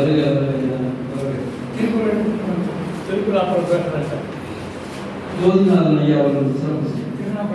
வருகிற திருக்குறள் திருக்குறள் போதிநாதன் ஐயா அவர்கள் சிறப்பு திருநாள்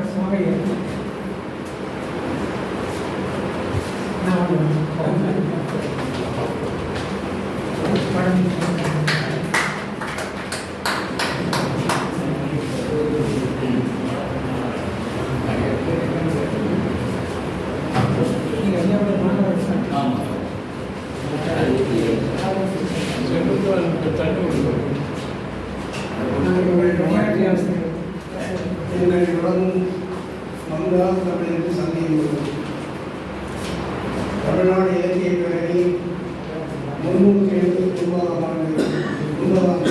என்னை தொடர்ந்து மங்களால் தமிழருக்கு சந்தையில் தமிழ்நாடு இலக்கிய பேரணி முன்னூறு கிழக்கு முன்பதாக முன்பதாக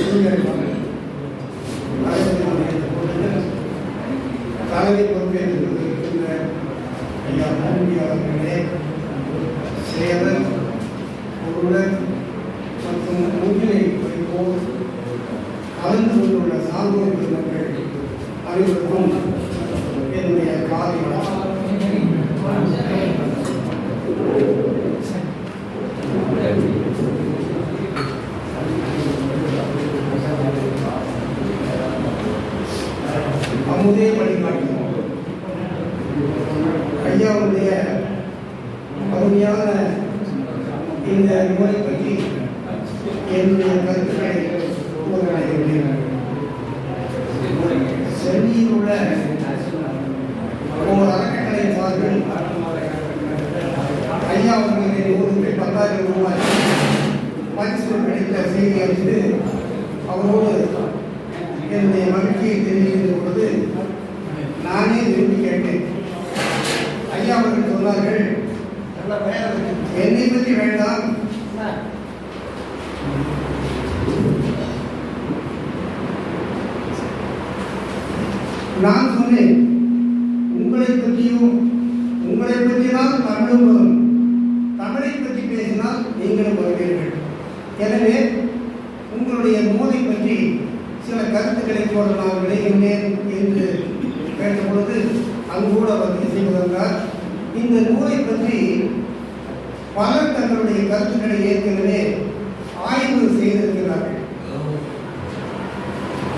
தலைமை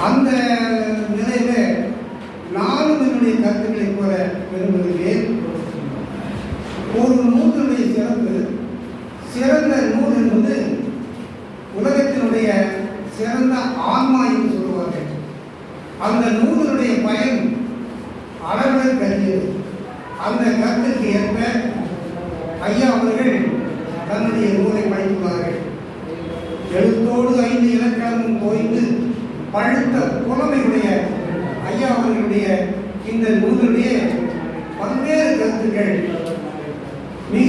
அந்த நிலையில நானும் என்னுடைய கருத்துக்களை கூற விரும்புகிறேன்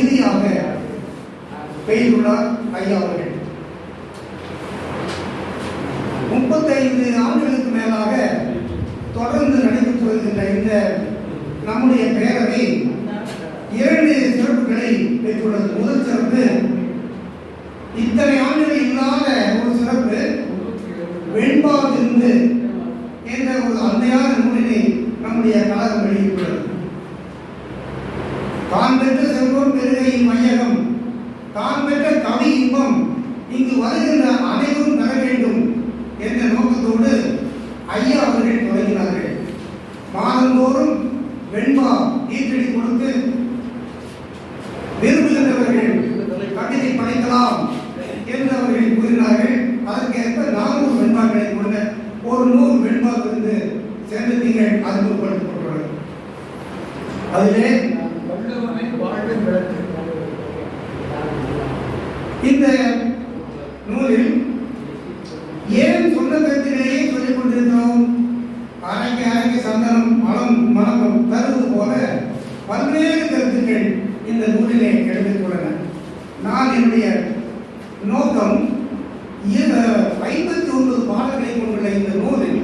இறுதியாக பெய்துள்ளார் ஐயா அவர்கள். முப்பத்தைந்து ஆண்டுகளுக்கு மேலாக தொடர்ந்து நடைபெற்று வருகின்ற இந்த நம்முடைய பேரவை ஏழு சிறப்புகளை பெற்றுள்ளது. முதல் சிறப்பு இத்தனை ஆண்டுகள் இல்லாத ஒரு சிறப்பு வெண்பாவிருந்து என்ற ஒரு அன்னையார் நூலினை நம்முடைய கழகம் வெளியிட்டுள்ளது. நோக்கம் ஐம்பத்தி ஒன்பது பாடல்களை கொண்டுள்ள இந்த நூலில்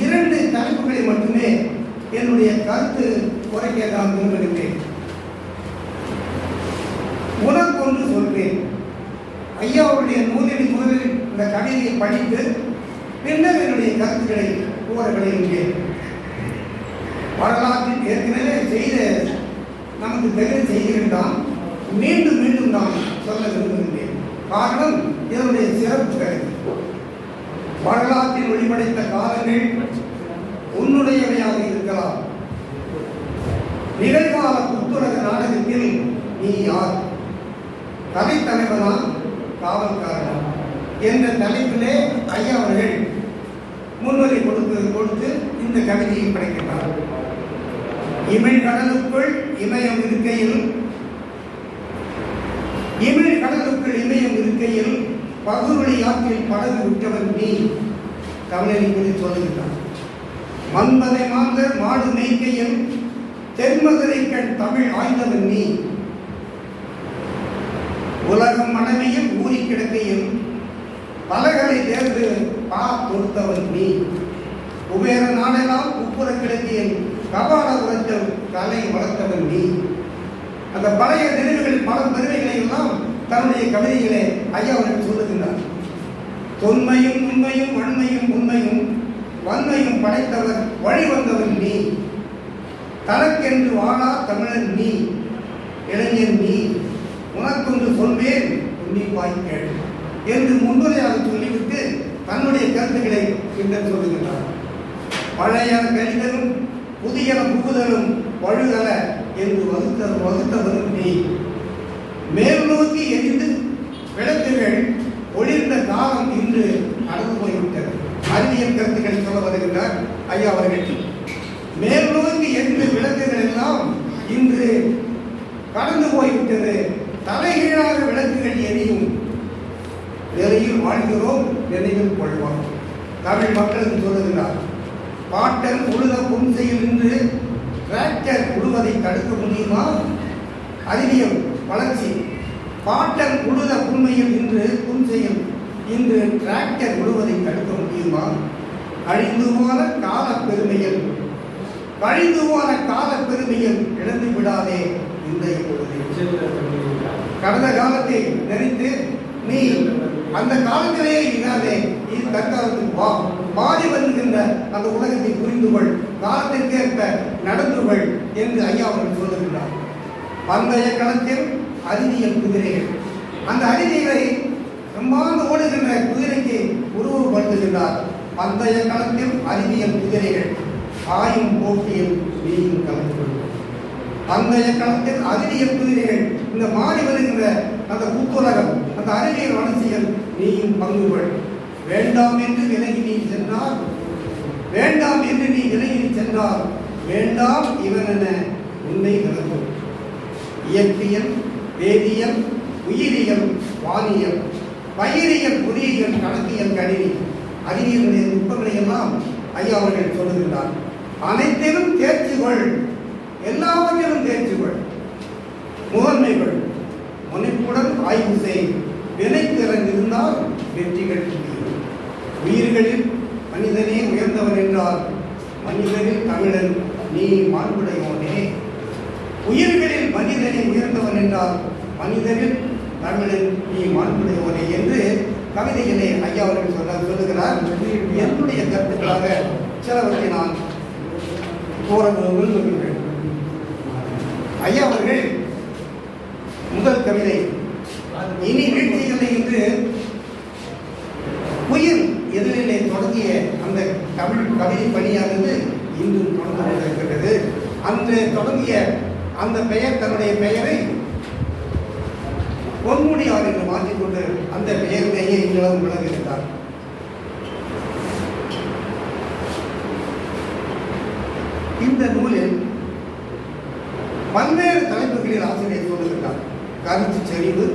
இரண்டு தலைப்புகளை மட்டுமே என்னுடைய கருத்து உரைக்க நான் முன்வெடுப்பேன் உனக்கொன்று சொல்வேன். ஐயா அவருடைய நூலில் முதலில் இந்த கவிதையை படித்து பின்னர் என்னுடைய கருத்துக்களை கூற விளைவிட்டேன் வரலாற்றில் ஏற்கனவே செய்த நமக்கு தெரிய செய்திகள் தான் மீண்டும் மீண்டும் நான் சொல்ல விரும்புகிறேன் காரணம் இதனுடைய சிறப்பு கருதி வரலாற்றில் வெளிப்படைத்த காலங்கள் உன்னுடையவையாக இருக்கலாம். நிகழ்கால புத்துலக நாடகத்தில் நீ யார்? கலைத்தலைவனா காவல்காரனா என்ற தலைப்பிலே ஐயா அவர்கள் முன்னுரை கொடுத்து கொடுத்து இந்த கவிதையை படைக்கின்றார். இமிழ் கடலுக்குள் இமயம் இருக்கையில் இமிழ் கடலுக்குள் இமயம் இருக்கையில் பகுருளி ஆற்றில் படகு விட்டவன் நீ கவலை குறித்து சொல்லுகிறான் மன்மதை மாந்தர் மாடு மேய்க்கையில் தென்மதுரை கண் தமிழ் ஆய்ந்தவன் நீ. உலகம் மனைவியில் ஊறி கிடக்கையில் பலகளை தேர்ந்து பா தொடுத்தவன் நீ. குபேர நாடெல்லாம் உப்புற கிடக்கையில் கபால உரைத்த கலை வளர்த்தவன் நீ. அந்த பழைய நினைவுகள் பல பெருமைகளை எல்லாம் தன்னுடைய கவிதைகளை ஐயா அவர்கள் சொல்லுகின்றார். தொன்மையும் உண்மையும் வன்மையும் உண்மையும் வன்மையும் படைத்தவர் வழிவந்தவர் நீ. தனக்கென்று வாழா தமிழர் நீ. இளைஞர் நீ. உனக்கொன்று சொல்வேன் உன்னிப்பாய் கேள் என்று முன்னுரையாக சொல்லிவிட்டு தன்னுடைய கருத்துக்களை பின்னர் சொல்லுகின்றார். பழைய கழிதலும் புதியன புகுதலும் வழுதல என்று வகுத்த வகுத்தவரும் நீ மேல் நோக்கி எரிந்து விளக்குகள் ஒளிர்ந்த காலம் இன்று கடந்து போய்விட்டது அறிவியல் கருத்துக்களை சொல்ல ஐயா அவர்கள் மேல் நோக்கி எரிந்த விளக்குகள் எல்லாம் இன்று கடந்து போய்விட்டது. தலைகீழாக விளக்குகள் எரியும். நிலையில் வாழ்கிறோம் நினைவில் கொள்வோம். தமிழ் மக்களுக்கு சொல்லுகிறார். பாட்டன் உழுத புன்செயில் நின்று டிராக்டர் உழுவதை தடுக்க முடியுமா? அறிவியல் வளர்ச்சி. பாட்டன் உழுத புண்மையில் இன்று புன்செயில் இன்று டிராக்டர் உழுவதை தடுக்க முடியுமா? அழிந்து போன கால பெருமையில் கழிந்து போன கால பெருமையில் இழந்து விடாதே இன்றைய பொழுது கடந்த காலத்தை நினைத்து நீ அந்த காலத்திலேயே இல்லாதே நீ தற்காலத்துக்கு வா. மாறி வருகின்ற அந்த உலகத்தை புரிந்து கொள். காலத்திற்கேற்ப நடந்து கொள் என்று ஐயா அவர்கள் சொல்லுகின்றார். பந்தய களத்தில் அறிவியல் குதிரைகள். அந்த அறிவியலை செம்மாந்து ஓடுகின்ற குதிரைக்கு உருவப்படுத்துகின்றார் பந்தய களத்தில் அறிவியல் குதிரைகள் ஆயும் போட்டியில் நீயும் கலந்து கொள் பந்தய களத்தில் அறிவியல் குதிரைகள் இந்த மாறி வருகின்ற அந்த புத்துலகம் அந்த அறிவியல் வளர்ச்சியில் நீயும் பங்கு கொள். வேண்டாம் என்று விலகி நீ சென்றால் வேண்டாம் என்று நீ விலகி சென்றால் வேண்டாம் இவன் என உன்னை விளக்கும் இயற்பியல் வேதியியல் உயிரியல் வானியல் பயிரியல் பொறியியல் கணக்கியல் கணினி அறிவியலுடைய நுட்பங்களை எல்லாம் ஐயா அவர்கள் சொல்லுகின்றார். அனைத்திலும் தேர்ச்சி கொள் எல்லாவற்றிலும் தேர்ச்சி கொள் முதன்மை முனைப்புடன் ஆய்வு செய். வினைத்திறன் இருந்தால் வெற்றிகள் உயிர்களில் மனிதனே உயர்ந்தவன் என்றால் மனிதனில் தமிழன் நீ மாண்புடையோனே உயிர்களில் மனிதனை உயர்ந்தவன் என்றால் மனிதனில் தமிழன் நீ மாண்புடையோனே என்று கவிதையிலே ஐயா அவர்கள் சொல்ல சொல்லுகிறார். என்னுடைய கருத்துக்களாக சிலவற்றை நான் கூற விரும்புகிறேன் ஐயா அவர்கள் முதல் கவிதை இனி வீழ்ச்சியில்லை என்று உயிர் எதிரிலே தொடங்கிய அந்த தமிழ் கவிதை பணியானது இன்றும் தொடர்ந்து கொண்டிருக்கிறது அன்று தொடங்கிய அந்த பெயர் தன்னுடைய பெயரை பொன்முடியார் என்று மாற்றிக்கொண்டு அந்த பெயர்மையை இங்கிலும் விளங்குகிறார் இந்த நூலில் பல்வேறு தலைப்புகளில் ஆசிரியர் சொல்லுகிறார் கருத்து செறிவு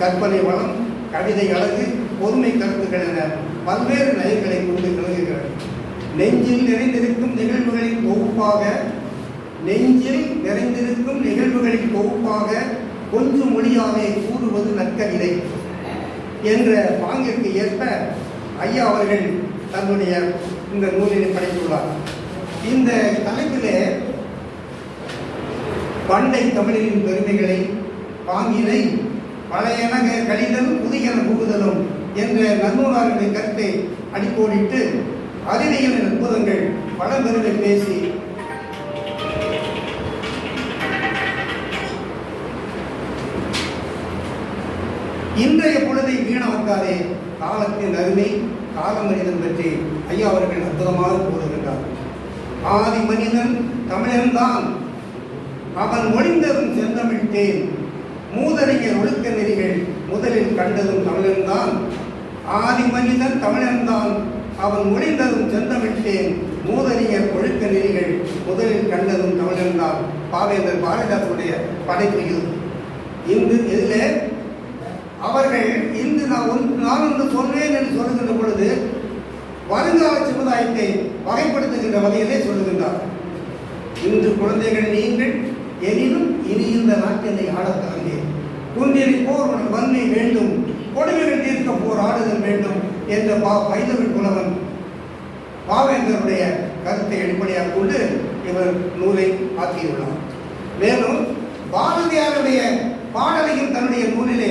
கற்பனை வளம் கவிதை அழகு பொறுமை கருத்துக்கள் என பல்வேறு நயங்களை கொண்டு விளங்குகிறது. நெஞ்சில் நிறைந்திருக்கும் நிகழ்வுகளின் தொகுப்பாக நெஞ்சில் நிறைந்திருக்கும் நிகழ்வுகளின் தொகுப்பாக கொஞ்சம் மொழியாவே கூறுவது நற்கவிதை என்ற பாங்கிற்கு ஏற்ப ஐயா அவர்கள் தன்னுடைய இந்த நூலினை படைத்துள்ளார். இந்த தலைப்பிலே பண்டை தமிழரின் பெருமைகளை பாங்கினை பழையன கழிதலும் புதியன புகுதலும் என்ற நன்னூலாளர்களின் கருத்தை அடிக்கோடிட்டு அறிவியலின் அற்புதங்கள் பழம்பெருமை பேசி இன்றைய பொழுதை வீணாக்காதே காலத்தின் அருமை கால மனிதன் பற்றி ஐயா அவர்கள் அற்புதமாக கூறுகின்றார். ஆதி மனிதன் தமிழன்தான் அவன் ஒளிந்ததும் செந்தமிழ்த்தேன். மூதறிஞர் ஒழுக்க நெறிகள் முதலில் கண்டதும் தமிழன்தான் ஆதி மனிதன் தமிழன்தான் அவன் ஒளிந்ததும் செந்தமிழ்த்தேன். மூதறிஞர் ஒழுக்க நெறிகள் முதலில் கண்டதும் தமிழன்தான் பாவேந்தர் பாரதிதாசனுடைய படைப்பு இது இங்கு இதில் அவர்கள் இன்று நான் ஒன்று நான் ஒன்று சொல்வேன் என்று சொல்லுகின்ற பொழுது வருங்கால சமுதாயத்தை வகைப்படுத்துகின்ற வகையிலே சொல்லுகின்றார். இன்று குழந்தைகள் நீங்கள் எனினும் இனி இந்த நாட்டினை ஆடத் தொடங்கியேன் குந்திரி போர் வன்மை வேண்டும் கொடுமைகள் தீர்க்க போர் ஆடுதல் வேண்டும் என்ற பா பைதவன் புலவன் பாவேந்தருடைய கருத்தை அடிப்படையாக கொண்டு இவர் நூலை ஆக்கியுள்ளார். மேலும் பாரதியாருடைய பாடலையும் தன்னுடைய நூலிலே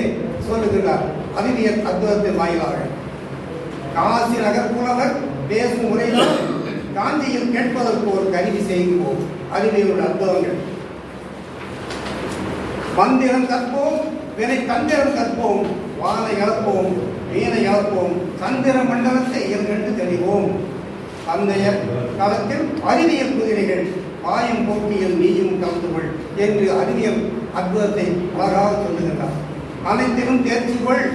சொல்லுகிறார் அறிவியல் அற்புதத்தின் வாயிலாக காசி நகர் புலவர் பேசும் முறையில் காந்தியில் கேட்பதற்கு ஒரு கருவி செய்வோம். அறிவியலுடைய அற்புதங்கள். மந்திரம் கற்போம் வினை தந்திரம் கற்போம் வானை இழப்போம் வீணை இழப்போம் சந்திர மண்டலத்தை இயல்கண்டு தெளிவோம். தந்தைய காலத்தில் அறிவியல் குதிரைகள் பாயும் போட்டியில் நீயும் கலந்து கொள் என்று அறிவியல் அற்புதத்தை அழகாக சொல்லுகின்றார். அனைத்திலும் தேர்ச்சி கொள்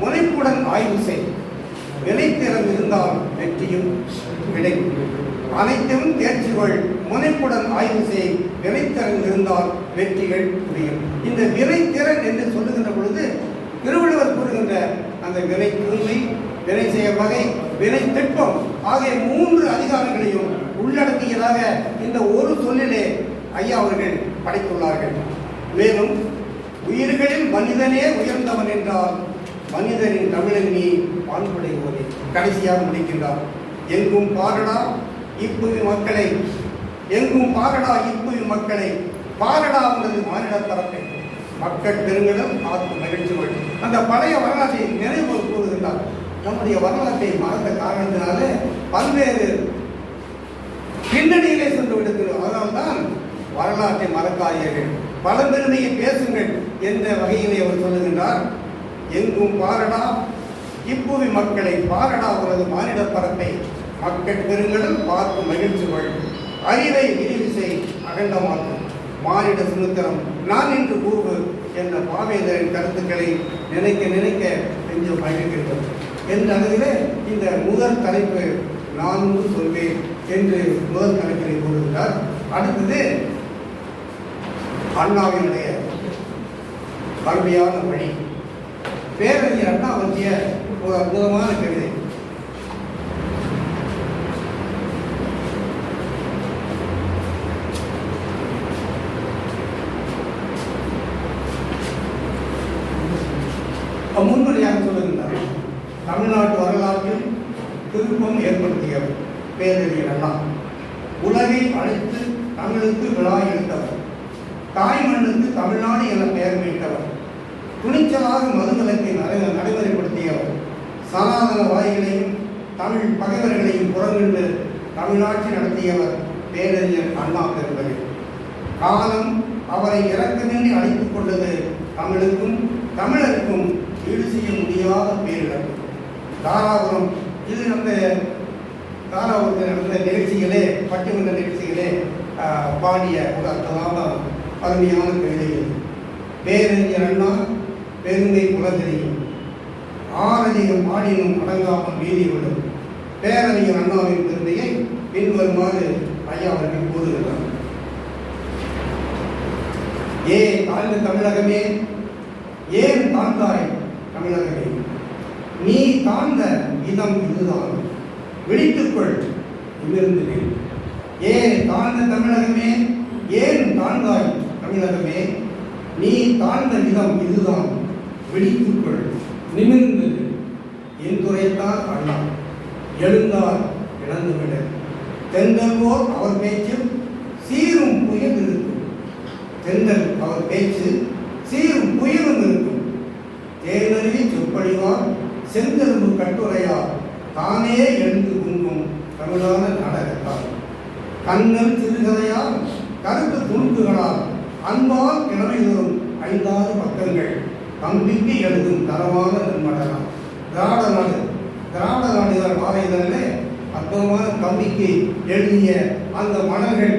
முனைப்புடன் ஆய்வு செய். வினைத்திறன் இருந்தால் வெற்றியும் கிடைக்கும் அனைத்திலும் தேர்ச்சி கொள் முனைப்புடன் ஆய்வு செய். வினைத்திறன் இருந்தால் வெற்றிகள் புரியும். இந்த வினைத்திறன் என்று சொல்லுகின்ற பொழுது திருவள்ளுவர் கூறுகின்ற அந்த வினை தூய்மை வினை செய்ய வகை வினை திட்பம் ஆகிய மூன்று அதிகாரங்களையும் உள்ளடக்கியதாக இந்த ஒரு சொல்லிலே ஐயா அவர்கள் படைத்துள்ளார்கள். மேலும் உயிர்களில் மனிதனே உயர்ந்தவன் என்றால் மனிதனின் தமிழன் நீ பான்புடையோரே கடைசியாக முடிக்கின்றார். எங்கும் பாரடா இப்புவி மக்களை. எங்கும் பாரடா இப்புவி மக்களை. பாரடா உனது மானிட தரப்பை மக்கள் பெருங்கடம் ஆத்து மகிழ்ச்சிகள் அந்த பழைய வரலாற்றை நினைவு கூறுகின்றார். நம்முடைய வரலாற்றை மறந்த காரணத்தினாலே பல்வேறு பின்னணியிலே சென்று விடுகிறோம் அதனால்தான் வரலாற்றை மறக்காதீர்கள். பழம்பெருமையை பேசுங்கள் என்ற வகையிலே அவர் சொல்லுகின்றார். எங்கும் பாரடா இப்புவி மக்களை பாரடா உனது மானிட பரப்பை மக்கள் பெருங்கடல் பார்த்து மகிழ்ச்சிகள் அறிவை விரிவிசை அகண்டமாக்கும் மானிட சுதந்திரம் நான் என்று கூறு என்ற பாவேந்தரின் கருத்துக்களை நினைக்க நினைக்க கொஞ்சம் பயணிக்கின்றது என்ற அளவிலே இந்த முதல் தலைப்பு நான் சொல்வேன் என்று முதல் தலைப்பினை கூறுகிறார் அடுத்தது அண்ணாவினுடைய கல்வியான வழி பேரறிஞர் அண்ணா பற்றிய ஒரு அற்புதமான கவிதை. முன்னுரையாக சொல்லுகின்றார் தமிழ்நாட்டு வரலாற்றில் திருப்பம் ஏற்படுத்தியவர் பேரறிஞர் அண்ணா. உலகை அழைத்து தமிழுக்கு விழா எடுத்தவர் தாய் மண்ணுக்கு தமிழ்நாடு என பெயர் மீட்டவர் துணிச்சலாக மதுவிலக்கை நடை- நடைமுறைப்படுத்தியவர் சனாதன வாய்களையும் தமிழ் பகைவர்களையும் புறங்கண்டு தமிழ்நாட்சி நடத்தியவர் பேரறிஞர் அண்ணா பெருந்தகை காலம் அவரை இறக்கமின்றி அழைத்துக் கொண்டது தமிழுக்கும் தமிழருக்கும் ஈடு செய்ய முடியாத பேரிழப்பு தாராபுரம் இது நம்ம தாராபுரத்தில் நடந்த நிகழ்ச்சிகளே பட்டிமன்ற நிகழ்ச்சிகளே பாடிய ஒரு அர்த்தமான அருமையான கவிதைகள். பேரறிஞர் அண்ணா பெருமை புலந்தெரியும் ஆரதிகம் பாடினும் அடங்காமல் வீதி விடும் பேரறிஞர் அண்ணாவின் பெருமையை பின்வருமாறு ஐயா அவர்கள் கூறுகிறார். ஏ தாழ்ந்த தமிழகமே ஏன் தாழ்ந்தாய் தமிழகமே? நீ தாழ்ந்த இதம் இதுதான். விழித்துக்கொள் நிமிர்ந்து ஏன் ஏ தாழ்ந்த தமிழகமே ஏன் தாழ்ந்தாய் தமிழகமே? நீ தாழ்ந்த விதம் இதுதான். விழித்துக்கொள் நிமிர்ந்து என் துறைத்தார் அண்ணா. எழுந்தார் இழந்துவிட தெந்தல்வோர் அவர் பேச்சில் சீரும் புயல் இருக்கும். தெந்தல் அவர் பேச்சு சீரும் புயலும் இருக்கும். தேனருவி சொற்பொழிவார் செந்தரும்பு கட்டுரையார் தானே எழுந்து குங்கும் தமிழான நாடகத்தார். கண்ணல் சிறுகதையால் கருத்து துணுக்குகளால் அன்பால் கிழமை ஐந்தாறு பக்கங்கள். தம்பிக்கு எழுதும் தரமான நன்மடலாம் திராவிட நாடு திராவிட நாடுகள் வார அற்புதமான தம்பிக்கு எழுதிய அந்த மணல்கள்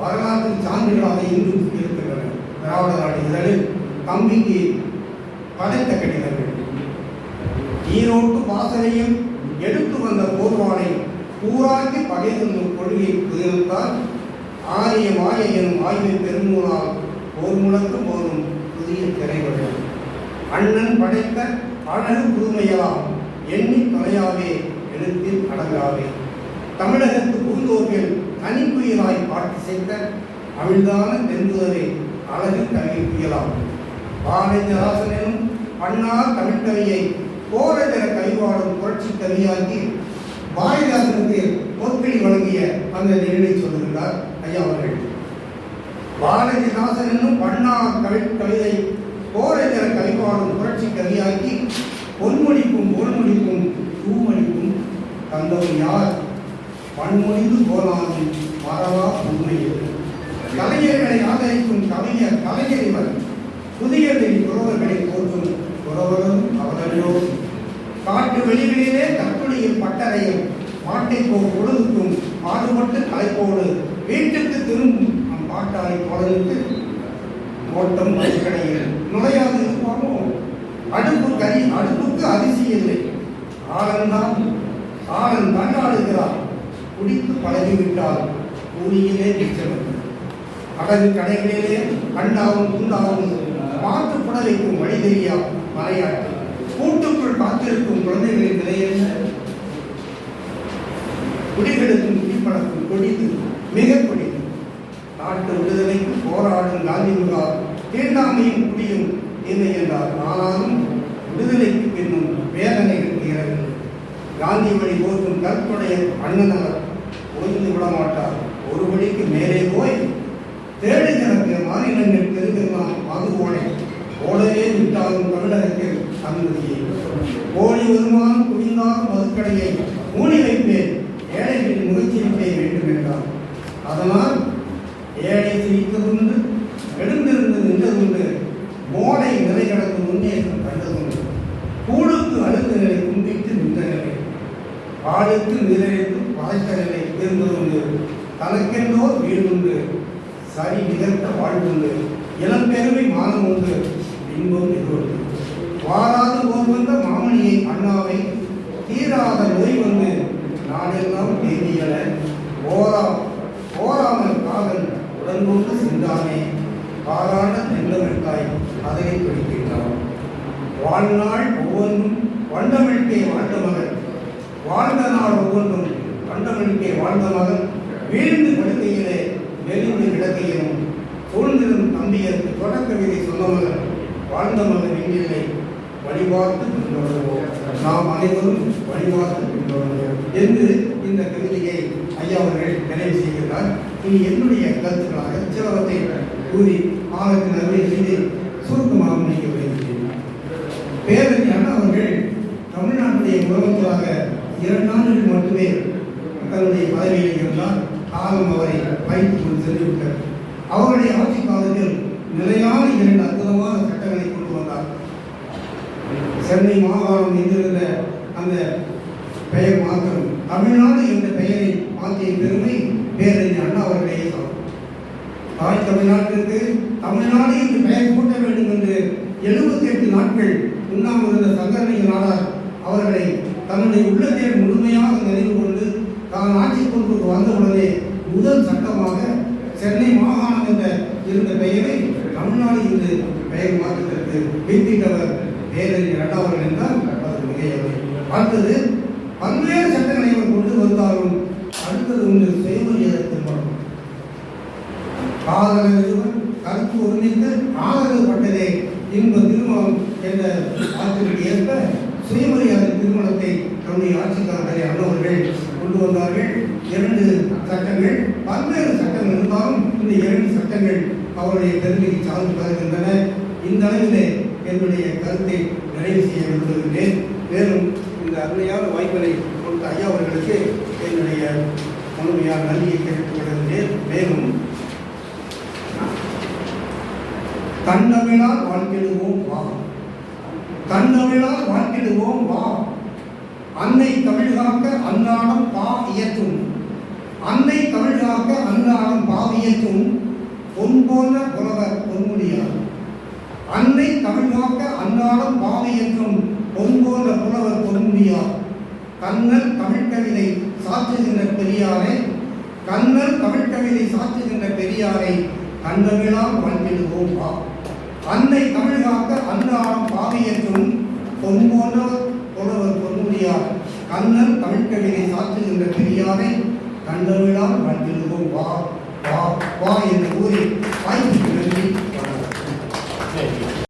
வரலாற்று சான்றுகளாக இன்றும் இருக்கின்றன. திராவிட நாடு இதழில் தம்பிக்கு படைத்த கடிதங்கள். ஈரோட்டு வாசலையும் எடுத்து வந்த போர்வானை கூறாக்கி பகைதென்னும் கொள்கையை புதினத்தால் ஆரிய மாய எனும் ஆய்வை பெருமூலால் ஓர் முழக்கம் போதும் புதிய திரைப்படம் அண்ணன் படைத்த அழகு புதுமையெல்லாம் எண்ணி தொலையாவே எழுத்தில் அடங்காவே தமிழகத்து புகுந்தோர்கள் தனிப்புயலாய் பாட்டு செய்த அமிழ்தான தென்புதவே அழகு கல்வி புயலாம். பாரதிதாசனும் அண்ணார் தமிழ்கவியை போரதர கைவாடும் புரட்சி கவியாக்கி பாரதிதாசனுக்கு பொற்களி வழங்கிய அந்த நிகழ்வை சொல்லுகிறார் ஐயா அவர்கள். பாரதிதாசன் என்னும் பன்னார் கவி கவிதை போரதர கைவாடும் புரட்சி கவியாக்கி பொன்மொழிக்கும் பொன்மொழிக்கும் பூமொழிக்கும் தந்தவர் யார்? பன்மொழிந்து போனாலும் மறவா உண்மையில் கலைஞர்களை ஆதரிக்கும் கவிஞர் கலைஞர் இவர் புதியதில் உறவர்களை போற்றும் உறவரும் அவர்களோ காட்டு வெளிகளிலே கற்பனையில் பட்டறையும் மாட்டை போ பொழுதுக்கும் பாடுபட்டு கலைப்போடு வீட்டுக்கு திரும்பும் நம் பாட்டாளி தோழருக்கு ஓட்டம் மதுக்கடையில் நுழையாது. இருப்பாமோ அடுப்பு கை அடுப்புக்கு அரிசி இல்லை. ஆளந்தான் ஆளன் தண்டாடுகிறார் குடித்து பழகிவிட்டால் கூலியிலே மிச்சம் அடகு கடைகளிலே கண்ணாவும் குண்டாவும் மாற்று புடவைக்கும் வழி தெரியா? மலையாட்டு கூட்டுக்குள் காத்திருக்கும் குழந்தைகளின் நிலை என்ன? குடிகளுக்கும் குடிப்பழக்கும் கொடிது மிக கொடிது. நாட்டு விடுதலைக்கு போராடும் காந்தி முகார் தீண்டாமையும் குடியும். என்ன என்றார் ஆனாலும் விடுதலைக்கு பின்னும் வேதனைகள் தீரவில்லை காந்தி வழி போற்றும் கற்புடைய அண்ணன் ஓய்ந்து விட மாட்டார் ஒரு வழிக்கு மேலே போய் தேடுகிறது மாநிலங்கள் தெருவெல்லாம் மதுவோனை ஓடவே விட்டாலும் தமிழகத்தில் அனுமதியை கோழி வருமானம் குவிந்தாலும் மதுக்கடையை மூடி வைப்பேன். ஏழைகளின் முகச்சிரிப்பை வேண்டும் என்றார் அதனால் ஏழை சிரித்ததுண்டு நிலை முன்னேற்றம் கண்டதுண்டு கூழுக்கு அழுத்த நிலை கும்பிட்டு நின்ற நிலை பாலுக்கு நிறைத்து படைத்த தனக்கென்றோர் வீடுண்டு சரி நிகழ்த்த வாழ்வுண்டு இளம் பெருமை மானம் உண்டு. இன்பம் எதிர்த்து வாராது போர் வந்த மாமணியை அண்ணாவை தீராத நோய் வந்து நாடெல்லாம் தேதியல ஓரா ஓராமல் காதல் உடன்கொண்டு சென்றானே. பாராட்ட நெல்லமிழ்காய் அதனை பிடிக்கின்றான். வாழ்நாள் ஒவ்வொன்றும் வண்டமிழ்க்கே வாழ்ந்த மகன். வாழ்ந்த நாள் ஒவ்வொன்றும் வண்டமிழ்க்கே வாழ்ந்த மகன். வீழ்ந்து படுக்கையிலே மெலிந்து கிடக்கையிலும் சூழ்ந்திருந்த தம்பியருக்கு தொடக்க விதை சொன்ன மகன். வாழ்ந்த மகன் எங்கில்லை? வழிபார்த்து பின்தொடர்வோம். நாம் அனைவரும் வழிபார்த்து பின்தொடர்வோம் என்று இந்த கவிதையை ஐயா அவர்கள் நிறைவு செய்கிறார். இனி என்னுடைய கருத்துக்களாக சிலவற்றை கூறி ஆளுக்கு நன்மை செய்து சுருக்கமாக முடிக்க விரும்புகிறேன். பேரறிஞர் அண்ணா அவர்கள் தமிழ்நாட்டுடைய முதலமைச்சராக இரண்டு ஆண்டுகள் மட்டுமே தன்னுடைய பதவியில் இருந்தால் காலம் அவரை வைத்து கொண்டு சென்றுவிட்டார். அவருடைய ஆட்சி காலத்தில் நிலையான இரண்டு அற்புதமான சட்டங்களை கொண்டு வந்தார். சென்னை மாகாணம் என்றிருந்த அந்த பெயர் மாற்றம் தமிழ்நாடு என்ற பெயரை மாற்றிய பெருமை பேரறிஞர் அண்ணா அவர்களே தான் தாய் தமிழ்நாட்டிற்கு தமிழ்நாடு என்று பெயர் கூட்ட வேண்டும் என்று எழுபத்தி எட்டு நாட்கள் உண்ணாமிருந்த இருந்த நாடார் அவர்களை தன்னுடைய உள்ளத்தை முழுமையாக நினைவு கொண்டு தான் ஆட்சி கொண்டு வந்தவுடனே முதல் சட்டமாக சென்னை மாகாணம் என்ற இருந்த பெயரை தமிழ்நாடு என்று பெயர் மாற்றத்திற்கு வித்திட்டவர் பேரறிஞர் அண்ணா அவர்கள் என்றால் அது மிகையவை அடுத்தது பல்வேறு சட்டங்களை அவர் கொண்டு வந்தாலும் அடுத்தது ஒன்று சுயமரியாதை திருமணம். காதலர் கருத்து ஒருங்கிணைந்து ஆதரவுப்பட்டதே இன்ப திருமணம் என்ற வார்த்தைக்கு ஏற்ப சுயமரியாதை திருமணத்தை தன்னுடைய ஆட்சிக்காரர்களை அண்ணவர்கள் கொண்டு வந்தார்கள். இரண்டு சட்டங்கள் பல்வேறு சட்டங்கள் இருந்தாலும் இந்த இரண்டு சட்டங்கள் அவருடைய பெருமைக்கு சார்ந்து வருகின்றன இந்த அளவிலே என்னுடைய கருத்தை நிறைவு செய்ய விரும்புகின்றேன். மேலும் இந்த அருமையான வாய்ப்பினை கொடுத்த ஐயா அவர்களுக்கு என்னுடைய முழுமையான நன்றியை தெரிவித்துக் கொள்கின்றேன். மேலும் தன்னமிழால் வாழ்த்திடுவோம் வா. கண்ணவிழால் வாழ்த்திடுவோம் வா. அன்னை தமிழ்காக்க அன்னாடம் பா இயற்றும். அன்னை தமிழ்காக்க அன்னாடம் பா இயற்றும். பொன் போன்ற புலவர் பொன்முடியார். அன்னை தமிழ்காக்க அன்னாடம் பா இயற்றும். பொன் போன்ற புலவர் பொன்முடியார். கண்ணல் தமிழ்கவிதை சாற்றுகின்ற பெரியாரை. கண்ணல் தமிழ்கவிதை சாற்றுகின்ற பெரியாரை. கண்ணவிழா வாழ்த்திடுவோம் வா. அன்னை தமிழ் காக்க அன்னாடம் பாவியற்றும் பொன் போன்ற புலவர் பொன்முடியார் கண்ணன் தமிழ் கவிதை சாற்றுகின்ற பெரியாரை கண்டவிழா வந்திருக்கும் வா வா வா என்று கூறி